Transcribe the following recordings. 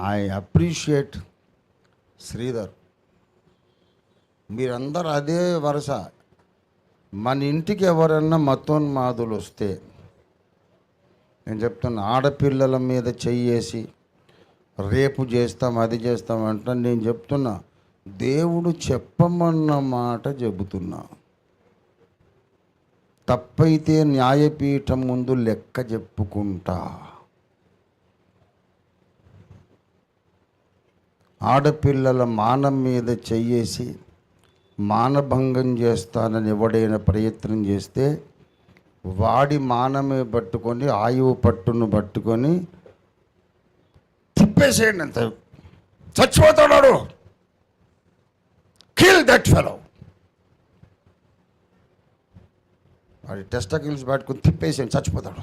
I appreciate Sridhar. మీరందరూ అదే వరుస. మన ఇంటికి ఎవరన్నా మతోన్మాదులు వస్తే నేను చెప్తున్నా ఆడపిల్లల మీద చెయ్యేసి రేపు చేస్తాం అది చేస్తాం అంటే నేను చెప్తున్నా దేవుడు చెప్పమన్న మాట చెబుతున్నా. తప్పైతే న్యాయపీఠం ముందు లెక్క చెప్పుకుంటా. ఆడపిల్లల మానం మీద చెయ్యేసి మానభంగం చేస్తానని ఎవడైనా ప్రయత్నం చేస్తే వాడి మానమే పట్టుకొని ఆయువు పట్టును పట్టుకొని తిప్పేసేయండి అంత. చచ్చిపోతాడు కిల్ దట్ ఫెలో వాడి టెస్టకిల్స్ పట్టుకొని తిప్పేసేయండి చచ్చిపోతాడు.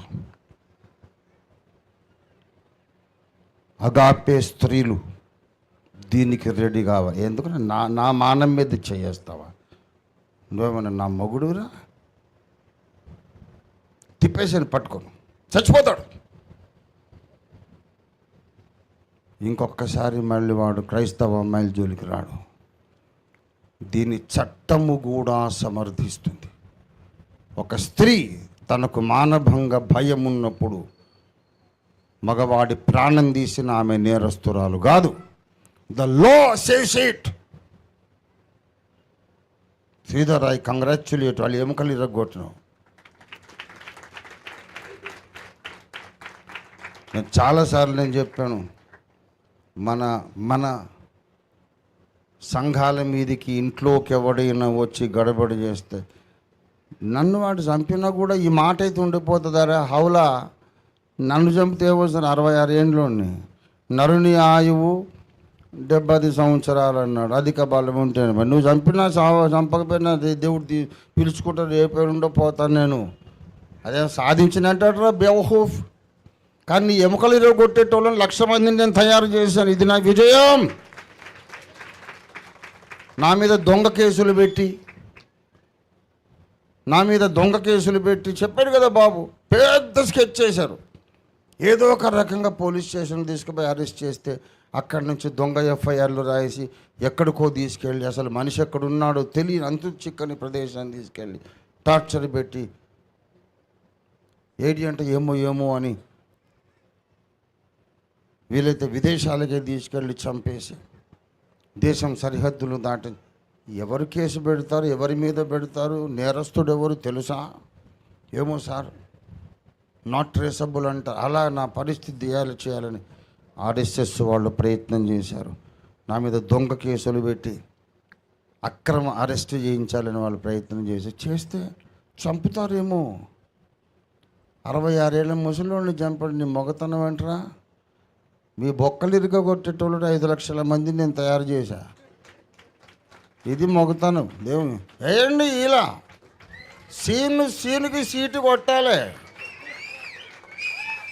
అగాపే స్త్రీలు. దీనికి రెడీ కావాలి. ఎందుకంటే నా నా మానం మీద చేయేస్తావా? నువ్వేమన్నా నా మొగుడురా? తిప్పేసాను పట్టుకోను. చచ్చిపోతాడు. ఇంకొకసారి మళ్ళీ వాడు క్రైస్తవ అమ్మాయిల జోలికి రాడు. దీని చట్టము కూడా సమర్థిస్తుంది. ఒక స్త్రీ తనకు మానభంగ భయం ఉన్నప్పుడు మగవాడి ప్రాణం తీసిన ఆమె నేరస్తురాలు కాదు. The law saves it Sridhar I congratulate వాళ్ళు ఎముకలు ఇరగొట్టినావు నేను చాలాసార్లు నేను చెప్పాను మన మన సంఘాల మీదికి ఇంట్లోకి ఎవడైనా వచ్చి గడబడి చేస్తే నన్ను వాడు చంపినా కూడా ఈ మాట అయితే ఉండిపోతుందారా? హౌలా నన్ను చంపితే వస్తుంది అరవై ఆరు ఏండ్లోని నరుని ఆయువు డెబ్బది సంవత్సరాలు అన్నాడు అధిక బలం ఉంటే నువ్వు చంపినా చావ చంపకపోయినా దేవుడు పిలుచుకుంటారు ఏ పేరు ఉండో పోతాను నేను. అదే సాధించినట్టు బెవహూఫ్. కానీ ఎముకలు ఎముకలు కొట్టేటోళ్ళని లక్ష మందిని నేను తయారు చేశాను. ఇది నా విజయం. నా మీద దొంగ కేసులు పెట్టి నా మీద దొంగ కేసులు పెట్టి చెప్పాడు కదా బాబు పెద్ద స్కెచ్ చేశారు. ఏదో ఒక రకంగా పోలీస్ స్టేషన్ తీసుకుపోయి అరెస్ట్ చేస్తే అక్కడి నుంచి దొంగ ఎఫ్ఐఆర్లు రాసి ఎక్కడికో తీసుకెళ్ళి అసలు మనిషి ఎక్కడున్నాడో తెలియని అంతు చిక్కని ప్రదేశాన్ని తీసుకెళ్ళి టార్చర్ పెట్టి ఏడి అంటే ఏమో ఏమో అని వీలైతే విదేశాలకే తీసుకెళ్ళి చంపేసి దేశం సరిహద్దులు దాటి ఎవరు కేసు పెడతారు ఎవరి మీద పెడతారు నేరస్తుడు ఎవరు తెలుసా? ఏమో సార్ నాట్ ట్రేసబుల్ అంట. అలా నా పరిస్థితి చేయాలి చేయాలని ఆర్ఎస్ఎస్ వాళ్ళు ప్రయత్నం చేశారు. నా మీద దొంగ కేసులు పెట్టి అక్రమ అరెస్ట్ చేయించాలని వాళ్ళు ప్రయత్నం చేసి చేస్తే చంపుతారేమో. అరవై ఆరేళ్ళ ముసలోళ్ళని చంపండి నీ మొగతనం వెంటరా మీ బొక్కలు ఇరుగొట్టేటోళ్ళు ఐదు లక్షల మందిని నేను తయారు చేశా. ఇది మొగతనం. దేవుని వేయండి ఇలా. సీను సీనుకి సీటు కొట్టాలి.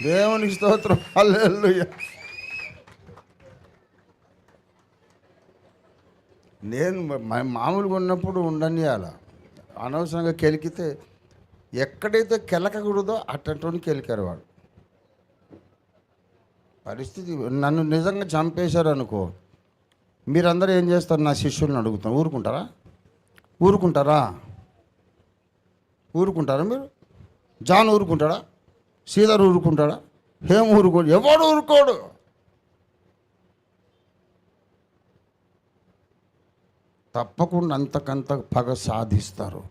దేవునికి స్తోత్రం. అల్లెల్లుయ్యా నేను మా- మామూలుగా ఉన్నప్పుడు ఉండనియాల. అనవసరంగా కెలికితే ఎక్కడైతే కెలకకూడదో అట్టంటి కెలికారు వాడు. పరిస్థితి నన్ను నిజంగా చంపేశారు అనుకో మీరందరూ ఏం చేస్తారు? నా శిష్యుల్ని అడుగుతాను ఊరుకుంటారా? ఊరుకుంటారా? ఊరుకుంటారా మీరు? జాన్ ఊరుకుంటాడా? సీదర్ ఊరుకుంటాడా? హేమ ఊరుకోడు. ఎవడు ఊరుకోడు? తప్పకుండా అంతకంత పగ సాధిస్తారు.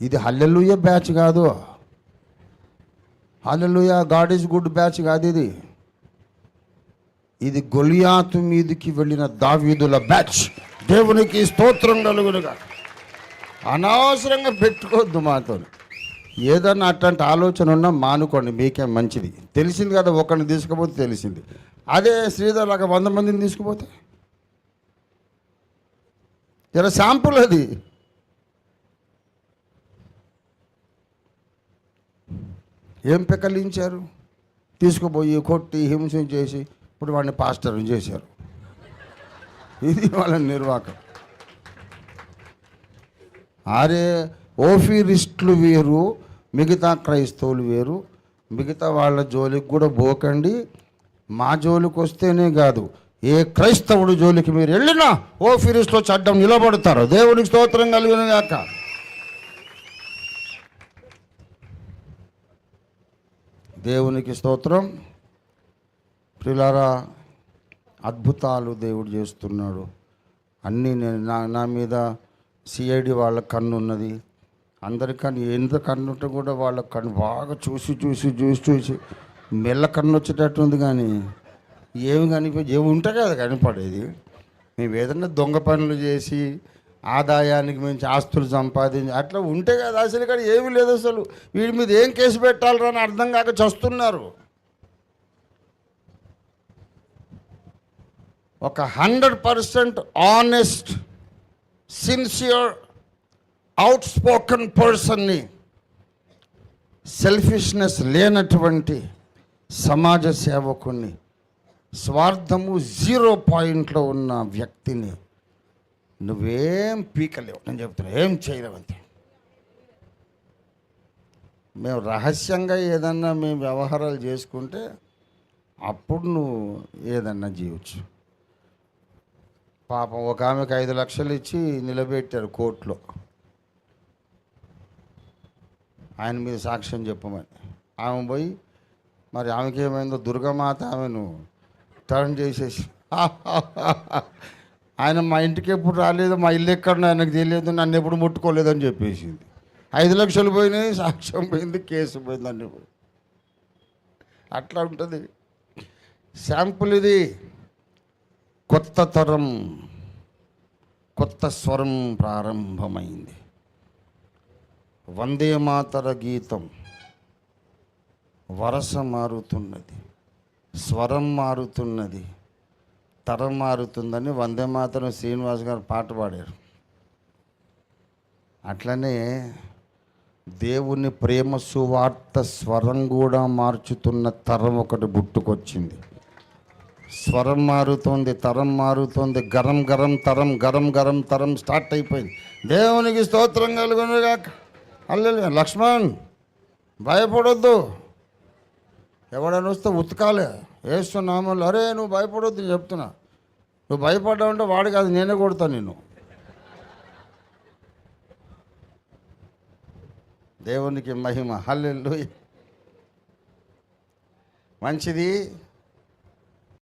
ఇది హల్లెలుయ బ్యాచ్ కాదు. Hallelujah God is good batch కాదు ఇది. ఇది గొలియాతు మీదికి వెళ్ళిన దావీదుల బ్యాచ్. దేవునికి స్తోత్రం కలుగునుగా. అనవసరంగా పెట్టుకోవద్దు మాతో. ఏదన్నా అట్లాంటి ఆలోచన ఉన్నా మానుకోండి మీకే మంచిది. తెలిసింది కదా ఒకరిని తీసుకుపోతే తెలిసింది. అదే శ్రీధర్ లాగా వంద మందిని తీసుకుపోతే? జర శాంపుల్ అది. ఏం పెకలించారు? తీసుకుపోయి కొట్టి హింస చేసి ఇప్పుడు వాడిని పాస్టర్ని చేశారు. ఇది వాళ్ళ నిర్వాహకం అరే ఓఫీరిస్టులు వేరు మిగతా క్రైస్తవులు వేరు మిగతా వాళ్ళ జోలికి కూడా పోకండి మా జోలికి వస్తేనే కాదు ఏ క్రైస్తవుడు జోలికి మీరు వెళ్ళినా ఓ ఫిరిస్లో చడ్డం నిలబడతారు. దేవునికి స్తోత్రం కలిగిన గాక. దేవునికి స్తోత్రం. ప్రిలారా అద్భుతాలు దేవుడు చేస్తున్నాడు. అన్నీ నేను నా నా మీద సిఐడి వాళ్ళ కన్ను ఉన్నది. అందరికన్నా ఎంత కన్ను ఉంటే కూడా వాళ్ళ కన్ను బాగా చూసి చూసి చూసి చూసి మెల్ల కన్ను వచ్చేటట్టు ఉంది కానీ ఏమి కనిపి ఏమి ఉంటే కదా కనపడేది. మేము ఏదన్నా దొంగ పనులు చేసి ఆదాయానికి మించి ఆస్తులు సంపాదించి అట్లా ఉంటే కదా అసలు ఇక్కడ ఏమీ లేదు అసలు. వీడి మీద ఏం కేసు పెట్టాలరా అని అర్థం కాక చస్తున్నారు. ఒక hundred percent honest sincere out spoken పర్సన్ని సెల్ఫిష్నెస్ లేనటువంటి సమాజ సేవకుణ్ణి స్వార్థము జీరో పాయింట్లో ఉన్న వ్యక్తిని నువ్వేం పీకలేవు. నేను చెప్తున్నా ఏం చేయలేవు అంతే. మేము రహస్యంగా ఏదన్నా మేము వ్యవహారాలు చేసుకుంటే అప్పుడు నువ్వు ఏదన్నా చేయవచ్చు పాపం ఒక ఆమెకు ఐదు లక్షలు ఇచ్చి నిలబెట్టారు కోర్టులో. ఆయన మీద సాక్ష్యం చెప్పమని. ఆమె పోయి మరి ఆమెకేమైందో దుర్గమాత ఆమెను టర్న్ చేసేసి. ఆయన మా ఇంటికి ఎప్పుడు రాలేదు మా ఇల్లు ఎక్కడ ఆయనకు తెలియదు నన్ను ఎప్పుడు ముట్టుకోలేదని చెప్పేసింది. ఐదు లక్షలు పోయినాయి సాక్ష్యం పోయింది కేసు పోయింది అన్ని అట్లా ఉంటుంది. శాంపుల్ ఇది. కొత్త తరం కొత్త స్వరం ప్రారంభమైంది. వందే మాతర గీతం. వరస మారుతున్నది. స్వరం మారుతున్నది. తరం మారుతుందని వందే మాత్రం శ్రీనివాస్ గారు పాట పాడారు. అట్లనే దేవుని ప్రేమ సువార్త స్వరం కూడా మార్చుతున్న తరం ఒకటి పుట్టుకొచ్చింది స్వరం మారుతోంది తరం మారుతోంది గరం గరం తరం గరం గరం తరం స్టార్ట్ అయిపోయింది. దేవునికి స్తోత్రం కలుగునుగాక. అల్లెలు లక్ష్మణ్ భయపడొద్దు. ఎవడైనా వస్తే ఉతకాలే. వేస్తున్నామని అరే నువ్వు భయపడొద్దు చెప్తున్నా. నువ్వు భయపడ్డావంటే వాడు కాదు నేనే కొడతాను నిన్ను. దేవునికి మహిమ. హల్లెల్లు మంచిది